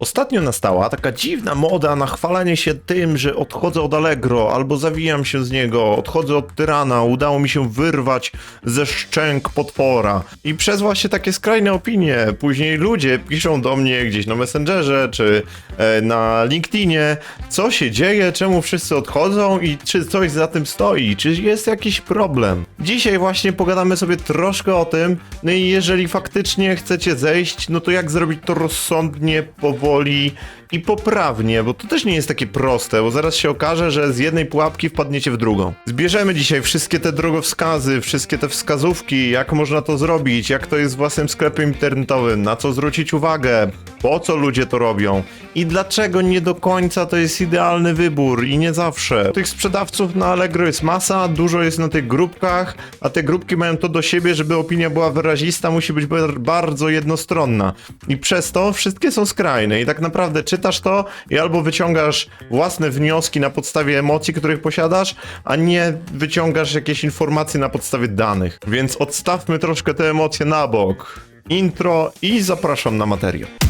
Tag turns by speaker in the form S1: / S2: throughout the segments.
S1: Ostatnio nastała taka dziwna moda na chwalenie się tym, że odchodzę od Allegro albo zawijam się z niego, odchodzę od tyrana, udało mi się wyrwać ze szczęk potwora. I przez właśnie takie skrajne opinie później ludzie piszą do mnie gdzieś na Messengerze czy e, na LinkedInie, co się dzieje, czemu wszyscy odchodzą i czy coś za tym stoi, czy jest jakiś problem. Dzisiaj właśnie pogadamy sobie troszkę o tym, no i jeżeli faktycznie chcecie zejść, no to jak zrobić to rozsądnie, powoli powoli i poprawnie, bo to też nie jest takie proste, bo zaraz się okaże, że z jednej pułapki wpadniecie w drugą. Zbierzemy dzisiaj wszystkie te drogowskazy, wszystkie te wskazówki, jak można to zrobić, jak to jest w własnym sklepie internetowym, na co zwrócić uwagę, po co ludzie to robią i dlaczego nie do końca to jest idealny wybór i nie zawsze. Tych sprzedawców na Allegro jest masa, dużo jest na tych grupkach, a te grupki mają to do siebie, żeby opinia była wyrazista, musi być bar- bardzo jednostronna. I przez to wszystkie są skrajne i tak naprawdę czytasz to i albo wyciągasz własne wnioski na podstawie emocji, których posiadasz, a nie wyciągasz jakieś informacje na podstawie danych. Więc odstawmy troszkę te emocje na bok. Intro i zapraszam na materiał.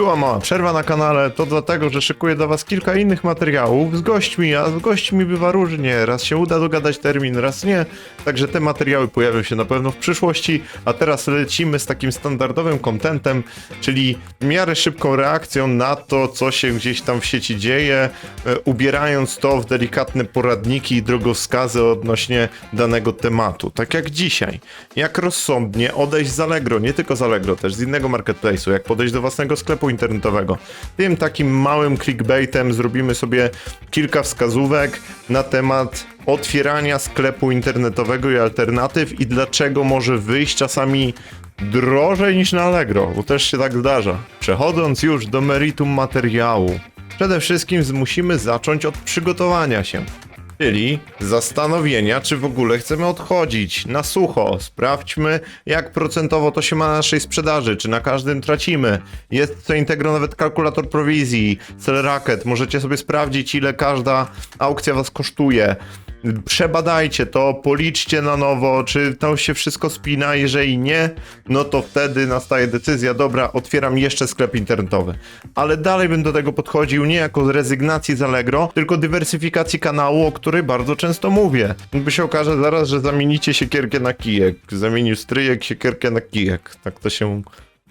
S1: Była mała przerwa na kanale, to dlatego, że szykuję dla was kilka innych materiałów z gośćmi, a z gośćmi bywa różnie. Raz się uda dogadać termin, raz nie. Także te materiały pojawią się na pewno w przyszłości, a teraz lecimy z takim standardowym kontentem, czyli w miarę szybką reakcją na to, co się gdzieś tam w sieci dzieje, e, ubierając to w delikatne poradniki i drogowskazy odnośnie danego tematu. Tak jak dzisiaj. Jak rozsądnie odejść z Allegro, nie tylko z Allegro, też z innego marketplace'u, jak podejść do własnego sklepu internetowego. Tym takim małym clickbaitem zrobimy sobie kilka wskazówek na temat otwierania sklepu internetowego i alternatyw i dlaczego może wyjść czasami drożej niż na Allegro, bo też się tak zdarza. Przechodząc już do meritum materiału, przede wszystkim musimy zacząć od przygotowania się. Czyli zastanowienia, czy w ogóle chcemy odchodzić na sucho. Sprawdźmy, jak procentowo to się ma na naszej sprzedaży, czy na każdym tracimy. Jest to integro nawet kalkulator prowizji, Cell Racket. Możecie sobie sprawdzić, ile każda aukcja was kosztuje. Przebadajcie to, policzcie na nowo, czy to się wszystko spina. Jeżeli nie, no to wtedy nastaje decyzja, dobra, otwieram jeszcze sklep internetowy. Ale dalej bym do tego podchodził nie jako rezygnacji z Allegro, tylko dywersyfikacji kanału, o której bardzo często mówię. By się okaże zaraz, że zamienicie siekierkę na kijek. Zamienił stryjek siekierkę na kijek. Tak to się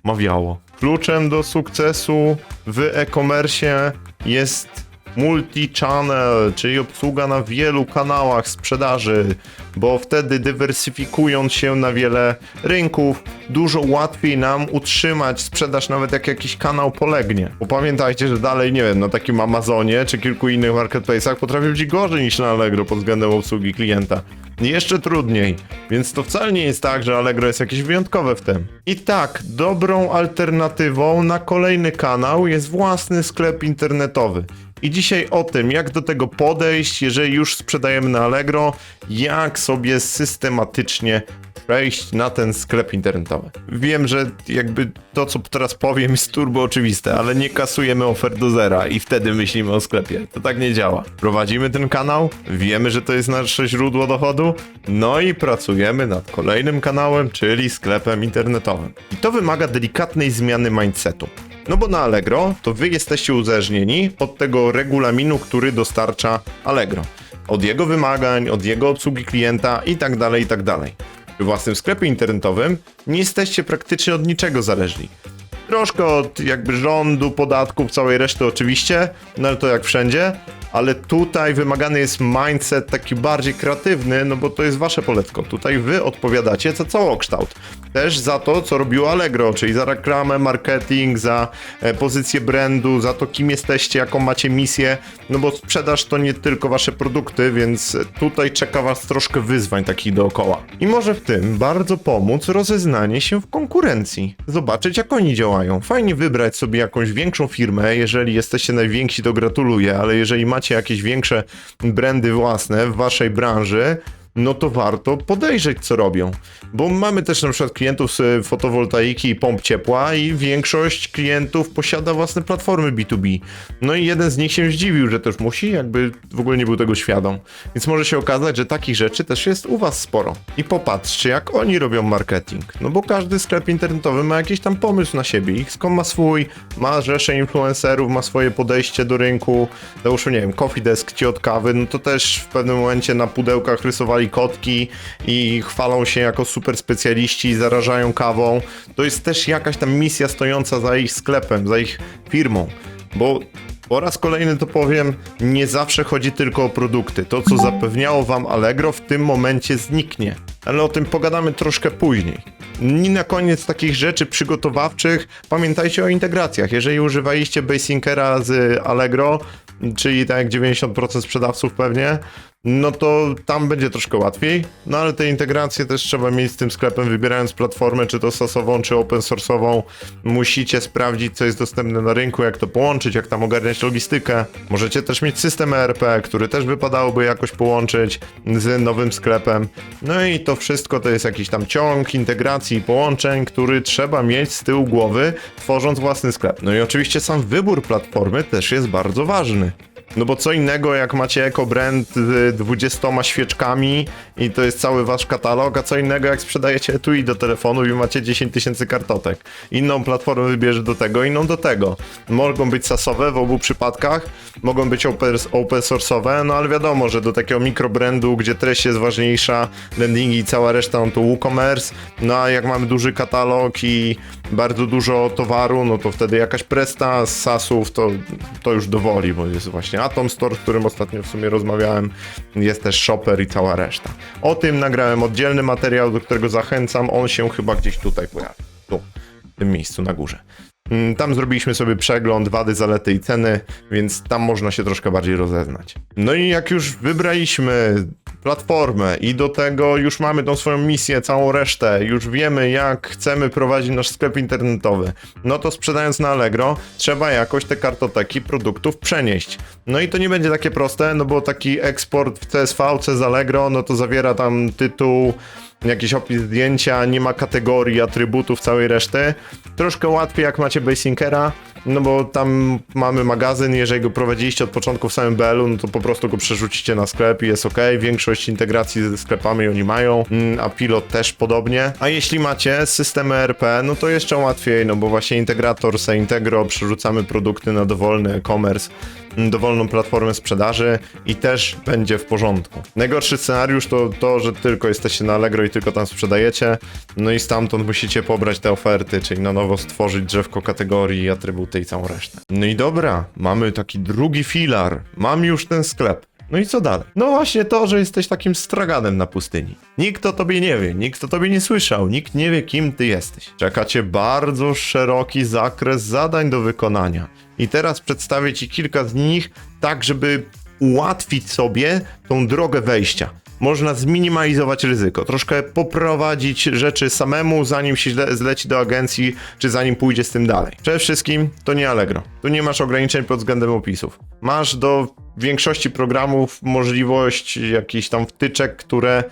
S1: mawiało. Kluczem do sukcesu w e-commerce jest multi-channel, czyli obsługa na wielu kanałach sprzedaży, bo wtedy dywersyfikując się na wiele rynków, dużo łatwiej nam utrzymać sprzedaż nawet jak jakiś kanał polegnie. Bo pamiętajcie, że dalej, nie wiem, na takim Amazonie czy kilku innych marketplace'ach potrafi być gorzej niż na Allegro pod względem obsługi klienta. Jeszcze trudniej, więc to wcale nie jest tak, że Allegro jest jakieś wyjątkowe w tym. I tak, dobrą alternatywą na kolejny kanał jest własny sklep internetowy. I dzisiaj o tym, jak do tego podejść, jeżeli już sprzedajemy na Allegro, jak sobie systematycznie przejść na ten sklep internetowy. Wiem, że jakby to, co teraz powiem, jest turbo oczywiste, ale nie kasujemy ofert do zera i wtedy myślimy o sklepie. To tak nie działa. Prowadzimy ten kanał, wiemy, że to jest nasze źródło dochodu, no i pracujemy nad kolejnym kanałem, czyli sklepem internetowym. I to wymaga delikatnej zmiany mindsetu. No bo na Allegro to wy jesteście uzależnieni od tego regulaminu, który dostarcza Allegro. Od jego wymagań, od jego obsługi klienta i tak dalej, i tak dalej. W własnym sklepie internetowym nie jesteście praktycznie od niczego zależni. Troszkę od jakby rządu, podatków, całej reszty oczywiście, no ale to jak wszędzie, ale tutaj wymagany jest mindset taki bardziej kreatywny, no bo to jest wasze poletko. Tutaj wy odpowiadacie za całokształt. Też za to, co robiło Allegro, czyli za reklamę, marketing, za e, pozycję brandu, za to, kim jesteście, jaką macie misję, no bo sprzedaż to nie tylko wasze produkty, więc tutaj czeka was troszkę wyzwań takich dookoła. I może w tym bardzo pomóc rozeznanie się w konkurencji. Zobaczyć, jak oni działają. Fajnie wybrać sobie jakąś większą firmę, jeżeli jesteście najwięksi, to gratuluję, ale jeżeli macie jakieś większe brandy własne w waszej branży, no to warto podejrzeć, co robią. Bo mamy też na przykład klientów z fotowoltaiki i pomp ciepła i większość klientów posiada własne platformy B2B. No i jeden z nich się zdziwił, że też musi, jakby w ogóle nie był tego świadom. Więc może się okazać, że takich rzeczy też jest u was sporo. I popatrzcie, jak oni robią marketing. No bo każdy sklep internetowy ma jakiś tam pomysł na siebie. XCOM ma swój, ma rzeszę influencerów, ma swoje podejście do rynku. Załóżmy, nie wiem, Coffee Desk ci od kawy, no to też w pewnym momencie na pudełkach rysowali kotki i chwalą się jako super specjaliści, zarażają kawą. To jest też jakaś tam misja stojąca za ich sklepem, za ich firmą. Bo po raz kolejny to powiem, nie zawsze chodzi tylko o produkty. To, co zapewniało wam Allegro, w tym momencie zniknie. Ale o tym pogadamy troszkę później. I na koniec takich rzeczy przygotowawczych, pamiętajcie o integracjach. Jeżeli używaliście Basinkera z Allegro, czyli tak jak 90% sprzedawców pewnie, no to tam będzie troszkę łatwiej. No ale te integracje też trzeba mieć z tym sklepem, wybierając platformę, czy to sasową, czy open source'ową. Musicie sprawdzić, co jest dostępne na rynku, jak to połączyć, jak tam ogarniać logistykę. Możecie też mieć system ERP, który też wypadałoby jakoś połączyć z nowym sklepem. No i to wszystko to jest jakiś tam ciąg integracji i połączeń, który trzeba mieć z tyłu głowy, tworząc własny sklep. No i oczywiście sam wybór platformy też jest bardzo ważny. No bo co innego jak macie ekobrand z 20 świeczkami i to jest cały wasz katalog, a co innego jak sprzedajecie etui do telefonu i macie 10 tysięcy kartotek. Inną platformę wybierze do tego, inną do tego. Mogą być sasowe w obu przypadkach, mogą być open, open source'owe, no ale wiadomo, że do takiego mikrobrandu, gdzie treść jest ważniejsza, landingi i cała reszta, no to WooCommerce, no a jak mamy duży katalog i bardzo dużo towaru, no to wtedy jakaś presta z sasów to, to już dowoli, bo jest właśnie Atom Store, z którym ostatnio w sumie rozmawiałem, jest też Shopper i cała reszta. O tym nagrałem oddzielny materiał, do którego zachęcam, on się chyba gdzieś tutaj pojawi, tu, w tym miejscu na górze. Mm, Tam zrobiliśmy sobie przegląd, wady, zalety i ceny, więc tam można się troszkę bardziej rozeznać. No i jak już wybraliśmy platformę i do tego już mamy tą swoją misję, całą resztę, już wiemy jak chcemy prowadzić nasz sklep internetowy, no to sprzedając na Allegro trzeba jakoś te kartoteki produktów przenieść. No i to nie będzie takie proste, no bo taki eksport w CSV, z Allegro, no to zawiera tam tytuł, jakiś opis zdjęcia, nie ma kategorii, atrybutów, całej reszty. Troszkę łatwiej jak macie Basinkera, no bo tam mamy magazyn, jeżeli go prowadziliście od początku w samym BL-u, no to po prostu go przerzucicie na sklep i jest ok. Większość integracji ze sklepami oni mają, mm, a Pilot też podobnie. A jeśli macie system ERP, no to jeszcze łatwiej, no bo właśnie integrator se Integro, przerzucamy produkty na dowolny e-commerce, mm, dowolną platformę sprzedaży i też będzie w porządku. Najgorszy scenariusz to to, że tylko jesteście na Allegro i tylko tam sprzedajecie, no i stamtąd musicie pobrać te oferty, czyli na nowo stworzyć drzewko kategorii, atrybuty i całą resztę. No i dobra, mamy taki drugi filar, mam już ten sklep. No i co dalej? No właśnie to, że jesteś takim straganem na pustyni. Nikt o tobie nie wie, nikt o tobie nie słyszał, nikt nie wie kim ty jesteś. Czeka cię bardzo szeroki zakres zadań do wykonania. I teraz przedstawię ci kilka z nich, tak żeby ułatwić sobie tą drogę wejścia. Można zminimalizować ryzyko, troszkę poprowadzić rzeczy samemu, zanim się zle- zleci do agencji, czy zanim pójdzie z tym dalej. Przede wszystkim to nie Allegro. Tu nie masz ograniczeń pod względem opisów. Masz do większości programów możliwość jakichś tam wtyczek, które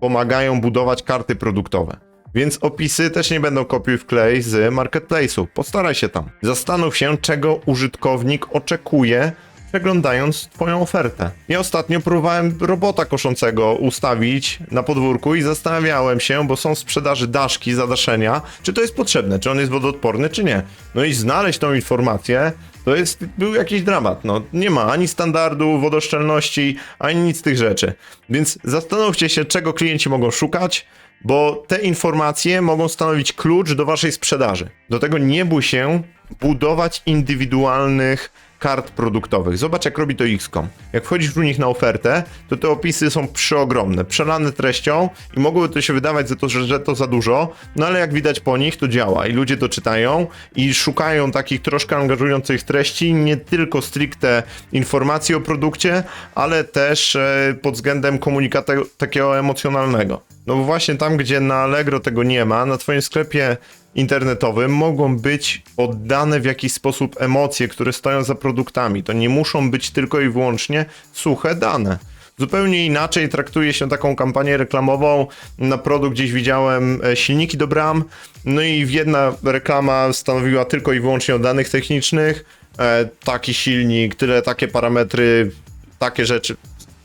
S1: pomagają budować karty produktowe. Więc opisy też nie będą kopiuj wklej z marketplace'u. Postaraj się tam. Zastanów się, czego użytkownik oczekuje, przeglądając Twoją ofertę. Ja ostatnio próbowałem robota koszącego ustawić na podwórku i zastanawiałem się, bo są w sprzedaży daszki, zadaszenia, czy to jest potrzebne, czy on jest wodoodporny, czy nie. No i znaleźć tą informację to jest, był jakiś dramat. No, nie ma ani standardu wodoszczelności, ani nic z tych rzeczy. Więc zastanówcie się, czego klienci mogą szukać, bo te informacje mogą stanowić klucz do waszej sprzedaży. Do tego nie bój się budować indywidualnych kart produktowych. Zobacz, jak robi to XCOM. Jak wchodzisz u nich na ofertę, to te opisy są przeogromne, przelane treścią i mogłoby to się wydawać, że to, że, to za dużo, no ale jak widać po nich, to działa i ludzie to czytają i szukają takich troszkę angażujących treści, nie tylko stricte informacji o produkcie, ale też e, pod względem komunikatu takiego emocjonalnego. No właśnie tam, gdzie na Allegro tego nie ma, na twoim sklepie internetowym mogą być oddane w jakiś sposób emocje, które stoją za produktami. To nie muszą być tylko i wyłącznie suche dane. Zupełnie inaczej traktuje się taką kampanię reklamową. Na produkt gdzieś widziałem e, silniki do bram, no i jedna reklama stanowiła tylko i wyłącznie o danych technicznych. E, taki silnik, tyle takie parametry, takie rzeczy.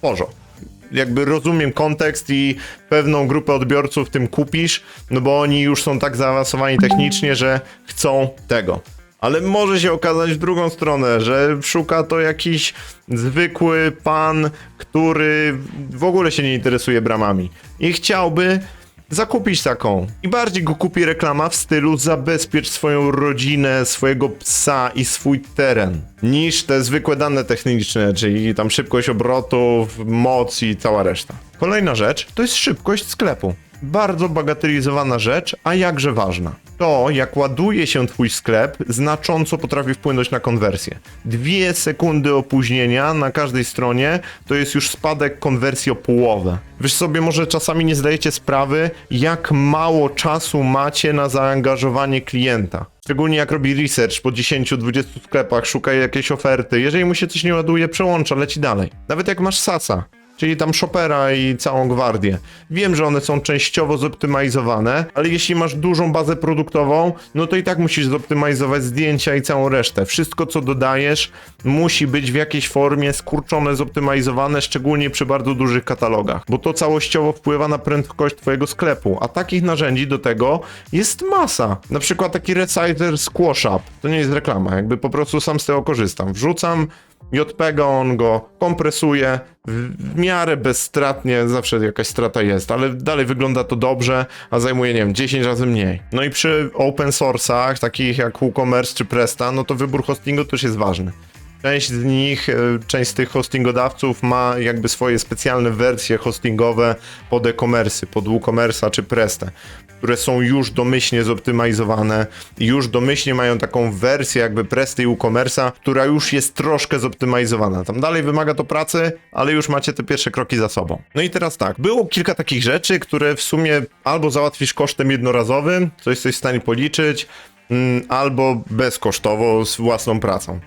S1: Porzo jakby rozumiem kontekst i pewną grupę odbiorców tym kupisz, no bo oni już są tak zaawansowani technicznie, że chcą tego. Ale może się okazać w drugą stronę, że szuka to jakiś zwykły pan, który w ogóle się nie interesuje bramami i chciałby zakupić taką. I bardziej go kupi reklama w stylu zabezpiecz swoją rodzinę, swojego psa i swój teren, niż te zwykłe dane techniczne, czyli tam szybkość obrotów, moc i cała reszta. Kolejna rzecz to jest szybkość sklepu. Bardzo bagatelizowana rzecz, a jakże ważna. To, jak ładuje się twój sklep, znacząco potrafi wpłynąć na konwersję. Dwie sekundy opóźnienia na każdej stronie to jest już spadek konwersji o połowę. Wy sobie może czasami nie zdajecie sprawy, jak mało czasu macie na zaangażowanie klienta. Szczególnie jak robi research po 10-20 sklepach, szuka jakiejś oferty. Jeżeli mu się coś nie ładuje, przełącza, leci dalej. Nawet jak masz Sasa, czyli tam Shopera i całą gwardię. Wiem, że one są częściowo zoptymalizowane, ale jeśli masz dużą bazę produktową, no to i tak musisz zoptymalizować zdjęcia i całą resztę. Wszystko, co dodajesz, musi być w jakiejś formie skurczone, zoptymalizowane, szczególnie przy bardzo dużych katalogach, bo to całościowo wpływa na prędkość twojego sklepu, a takich narzędzi do tego jest masa. Na przykład taki Resizer Squash Up, to nie jest reklama, jakby po prostu sam z tego korzystam. Wrzucam JPEG, on go kompresuje w, miarę bezstratnie, zawsze jakaś strata jest, ale dalej wygląda to dobrze, a zajmuje, nie wiem, 10 razy mniej. No i przy open source'ach, takich jak WooCommerce czy Presta, no to wybór hostingu też jest ważny. Część z nich, e, część z tych hostingodawców ma jakby swoje specjalne wersje hostingowe pod e-commerce, pod WooCommerce'a czy Prestę, które są już domyślnie zoptymalizowane już domyślnie mają taką wersję jakby Presty i WooCommerce'a, która już jest troszkę zoptymalizowana. Tam dalej wymaga to pracy, ale już macie te pierwsze kroki za sobą. No i teraz tak, było kilka takich rzeczy, które w sumie albo załatwisz kosztem jednorazowym, coś jesteś w stanie policzyć, mm, albo bezkosztowo z własną pracą.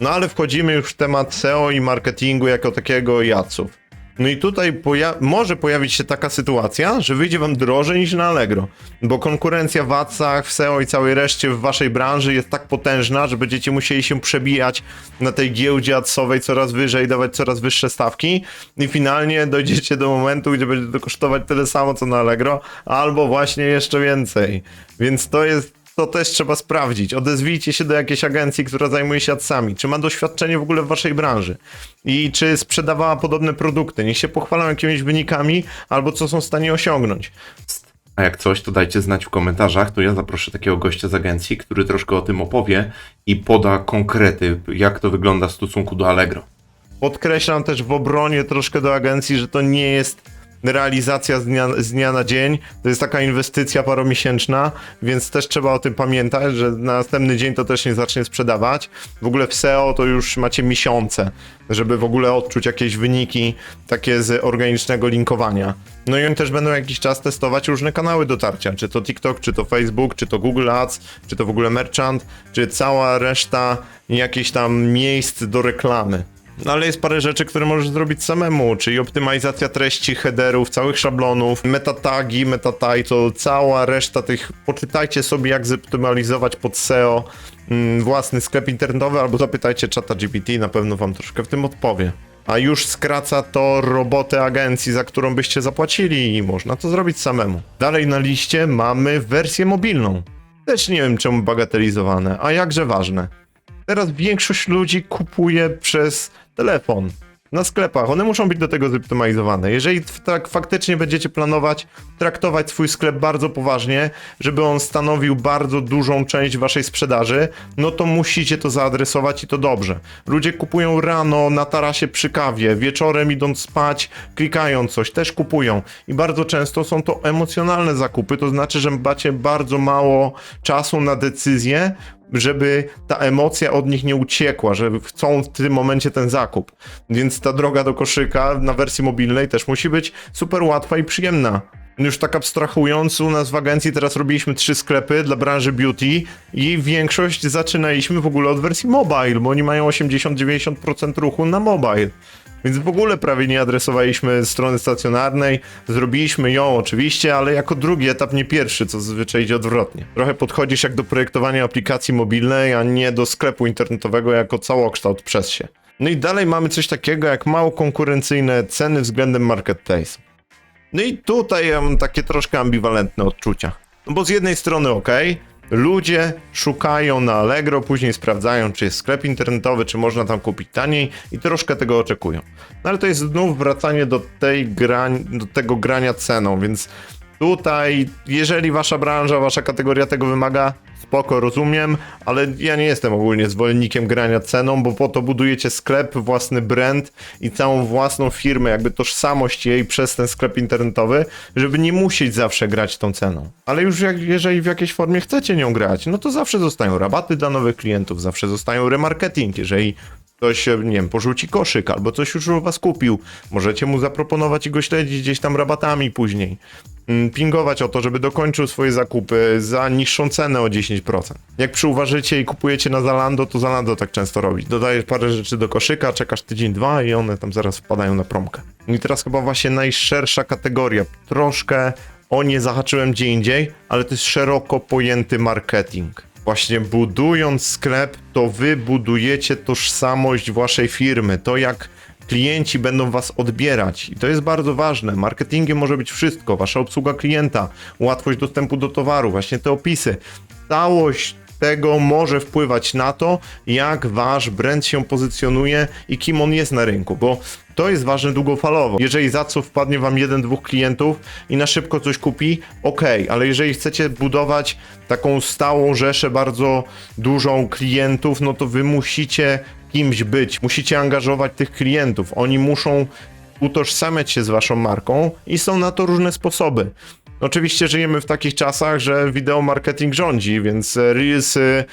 S1: No ale wchodzimy już w temat SEO i marketingu jako takiego i adsów. No i tutaj poja może pojawić się taka sytuacja, że wyjdzie wam drożej niż na Allegro, bo konkurencja w adsach, w SEO i całej reszcie w waszej branży jest tak potężna, że będziecie musieli się przebijać na tej giełdzie adsowej coraz wyżej, dawać coraz wyższe stawki i finalnie dojdziecie do momentu, gdzie będzie to kosztować tyle samo co na Allegro, albo właśnie jeszcze więcej. Więc to jest to też trzeba sprawdzić. Odezwijcie się do jakiejś agencji, która zajmuje się adsami. Czy ma doświadczenie w ogóle w waszej branży? I czy sprzedawała podobne produkty? Niech się pochwalą jakimiś wynikami, albo co są w stanie osiągnąć.
S2: A jak coś, to dajcie znać w komentarzach, to ja zaproszę takiego gościa z agencji, który troszkę o tym opowie i poda konkrety, jak to wygląda w stosunku do Allegro.
S1: Podkreślam też w obronie troszkę do agencji, że to nie jest realizacja z dnia, z dnia na dzień. To jest taka inwestycja paromiesięczna, więc też trzeba o tym pamiętać, że na następny dzień to też nie zacznie sprzedawać. W ogóle w SEO to już macie miesiące, żeby w ogóle odczuć jakieś wyniki takie z organicznego linkowania. No i oni też będą jakiś czas testować różne kanały dotarcia, czy to TikTok, czy to Facebook, czy to Google Ads, czy to w ogóle Merchant, czy cała reszta jakichś tam miejsc do reklamy. No ale jest parę rzeczy, które możesz zrobić samemu, czyli optymalizacja treści, headerów, całych szablonów, metatagi, metatitle, cała reszta tych. Poczytajcie sobie, jak zoptymalizować pod SEO mm, własny sklep internetowy, albo zapytajcie czata GPT, na pewno wam troszkę w tym odpowie. A już skraca to robotę agencji, za którą byście zapłacili i można to zrobić samemu. Dalej na liście mamy wersję mobilną. Też nie wiem czemu bagatelizowane, a jakże ważne. Teraz większość ludzi kupuje przez telefon. Na sklepach. One muszą być do tego zoptymalizowane. Jeżeli tak faktycznie będziecie planować traktować swój sklep bardzo poważnie, żeby on stanowił bardzo dużą część waszej sprzedaży, no to musicie to zaadresować i to dobrze. Ludzie kupują rano na tarasie przy kawie, wieczorem idąc spać, klikają coś, też kupują. I bardzo często są to emocjonalne zakupy, to znaczy, że macie bardzo mało czasu na decyzję, żeby ta emocja od nich nie uciekła, że chcą w tym momencie ten zakup. Więc ta droga do koszyka na wersji mobilnej też musi być super łatwa i przyjemna. Już tak abstrahując, u nas w agencji teraz robiliśmy trzy sklepy dla branży beauty i większość zaczynaliśmy w ogóle od wersji mobile, bo oni mają 80-90% ruchu na mobile. Więc w ogóle prawie nie adresowaliśmy strony stacjonarnej. Zrobiliśmy ją oczywiście, ale jako drugi etap, nie pierwszy, co zazwyczaj idzie odwrotnie. Trochę podchodzisz jak do projektowania aplikacji mobilnej, a nie do sklepu internetowego jako całokształt przez się. No i dalej mamy coś takiego jak mało konkurencyjne ceny względem marketplace. No i tutaj mam takie troszkę ambiwalentne odczucia. No bo z jednej strony ok, ludzie szukają na Allegro, później sprawdzają, czy jest sklep internetowy, czy można tam kupić taniej i troszkę tego oczekują. No ale to jest znów wracanie do tej grań, do tego grania ceną, więc tutaj, jeżeli wasza branża, wasza kategoria tego wymaga, spoko, rozumiem, ale ja nie jestem ogólnie zwolennikiem grania ceną, bo po to budujecie sklep, własny brand i całą własną firmę, jakby tożsamość jej przez ten sklep internetowy, żeby nie musieć zawsze grać tą ceną. Ale już jak, jeżeli w jakiejś formie chcecie nią grać, no to zawsze zostają rabaty dla nowych klientów, zawsze zostają remarketing, jeżeli ktoś, nie wiem, porzuci koszyk albo coś już u was kupił, możecie mu zaproponować i go śledzić gdzieś tam rabatami później. Mm, Pingować o to, żeby dokończył swoje zakupy za niższą cenę o 10%. Jak przyuważycie i kupujecie na Zalando, to Zalando tak często robi. Dodajesz parę rzeczy do koszyka, czekasz tydzień, dwa i one tam zaraz wpadają na promkę. I teraz chyba właśnie najszersza kategoria. Troszkę o nie zahaczyłem gdzie indziej, ale to jest szeroko pojęty marketing. Właśnie budując sklep, to wy budujecie tożsamość waszej firmy. To jak klienci będą was odbierać. I to jest bardzo ważne. Marketingiem może być wszystko. Wasza obsługa klienta, łatwość dostępu do towaru, właśnie te opisy. Całość tego może wpływać na to, jak wasz brand się pozycjonuje i kim on jest na rynku, bo to jest ważne długofalowo. Jeżeli za co wpadnie wam jeden, dwóch klientów i na szybko coś kupi, ok, ale jeżeli chcecie budować taką stałą rzeszę bardzo dużą klientów, no to wy musicie kimś być, musicie angażować tych klientów. Oni muszą utożsamiać się z waszą marką i są na to różne sposoby. Oczywiście żyjemy w takich czasach, że wideo marketing rządzi, więc Reelsy,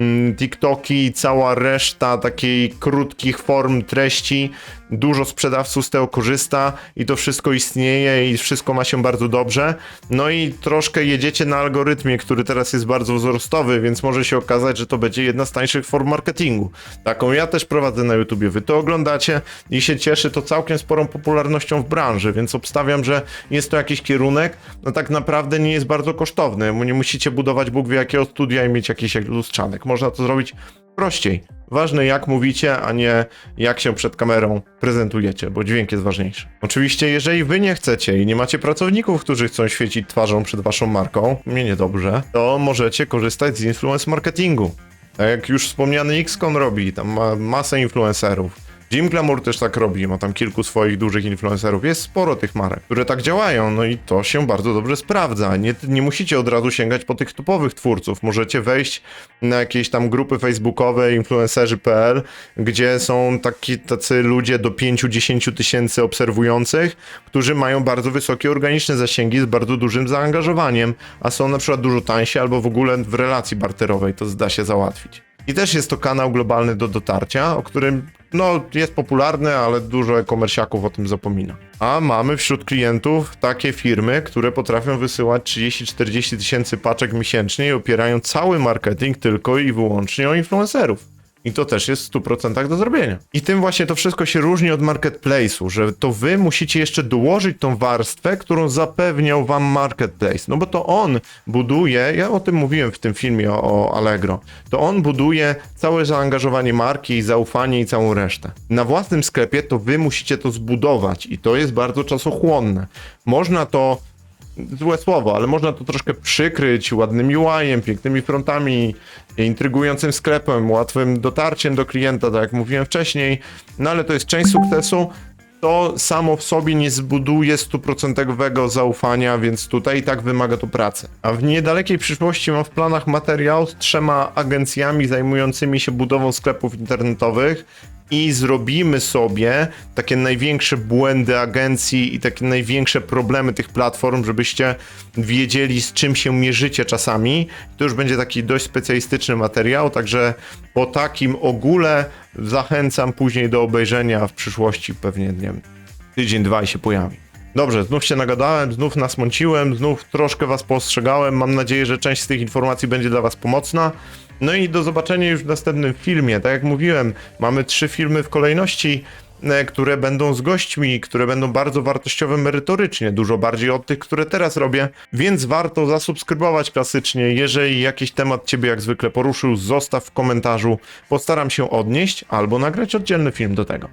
S1: mm, TikToki i cała reszta takiej krótkich form treści, dużo sprzedawców z tego korzysta i to wszystko istnieje i wszystko ma się bardzo dobrze. No i troszkę jedziecie na algorytmie, który teraz jest bardzo wzrostowy, więc może się okazać, że to będzie jedna z tańszych form marketingu. Taką ja też prowadzę na YouTubie, wy to oglądacie i się cieszy to całkiem sporą popularnością w branży, więc obstawiam, że jest to jakiś kierunek, no tak naprawdę nie jest bardzo kosztowny, nie musicie budować Bóg wie jakiego studia i mieć jakiś lustrzanek. Można to zrobić prościej. Ważne jak mówicie, a nie jak się przed kamerą prezentujecie, bo dźwięk jest ważniejszy. Oczywiście, jeżeli wy nie chcecie i nie macie pracowników, którzy chcą świecić twarzą przed waszą marką, mnie niedobrze, to możecie korzystać z influence marketingu. Tak jak już wspomniany XCON robi, tam ma masę influencerów. Jim Glamour też tak robi, ma tam kilku swoich dużych influencerów. Jest sporo tych marek, które tak działają, no i to się bardzo dobrze sprawdza. Nie, nie musicie od razu sięgać po tych topowych twórców. Możecie wejść na jakieś tam grupy facebookowe, influencerzy.pl, gdzie są taki, tacy ludzie do 5-10 tysięcy obserwujących, którzy mają bardzo wysokie organiczne zasięgi z bardzo dużym zaangażowaniem, a są na przykład dużo tańsi albo w ogóle w relacji barterowej to da się załatwić. I też jest to kanał globalny do dotarcia, o którym no, jest popularny, ale dużo e-komersiaków o tym zapomina. A mamy wśród klientów takie firmy, które potrafią wysyłać 30-40 tysięcy paczek miesięcznie i opierają cały marketing tylko i wyłącznie o influencerów. I to też jest w 100% do zrobienia. I tym właśnie to wszystko się różni od marketplace'u, że to wy musicie jeszcze dołożyć tą warstwę, którą zapewniał wam marketplace. No bo to on buduje, ja o tym mówiłem w tym filmie o, o Allegro, to on buduje całe zaangażowanie marki, zaufanie i całą resztę. Na własnym sklepie to wy musicie to zbudować i to jest bardzo czasochłonne. Można to złe słowo, ale można to troszkę przykryć ładnym UI-em, pięknymi frontami, intrygującym sklepem, łatwym dotarciem do klienta, tak jak mówiłem wcześniej, no ale to jest część sukcesu. To samo w sobie nie zbuduje stuprocentowego zaufania, więc tutaj i tak wymaga to pracy. A w niedalekiej przyszłości mam w planach materiał z trzema agencjami zajmującymi się budową sklepów internetowych i zrobimy sobie takie największe błędy agencji i takie największe problemy tych platform, żebyście wiedzieli z czym się mierzycie czasami. To już będzie taki dość specjalistyczny materiał, także po takim ogóle zachęcam później do obejrzenia w przyszłości, pewnie nie wiem, tydzień, dwa i się pojawi. Dobrze, znów się nagadałem, znów nasmąciłem, znów troszkę was postrzegałem. Mam nadzieję, że część z tych informacji będzie dla was pomocna. No i do zobaczenia już w następnym filmie. Tak jak mówiłem, mamy trzy filmy w kolejności. e, które będą z gośćmi, które będą bardzo wartościowe merytorycznie, dużo bardziej od tych, które teraz robię, więc warto zasubskrybować klasycznie. Jeżeli jakiś temat Ciebie jak zwykle poruszył, zostaw w komentarzu, postaram się odnieść albo nagrać oddzielny film do tego.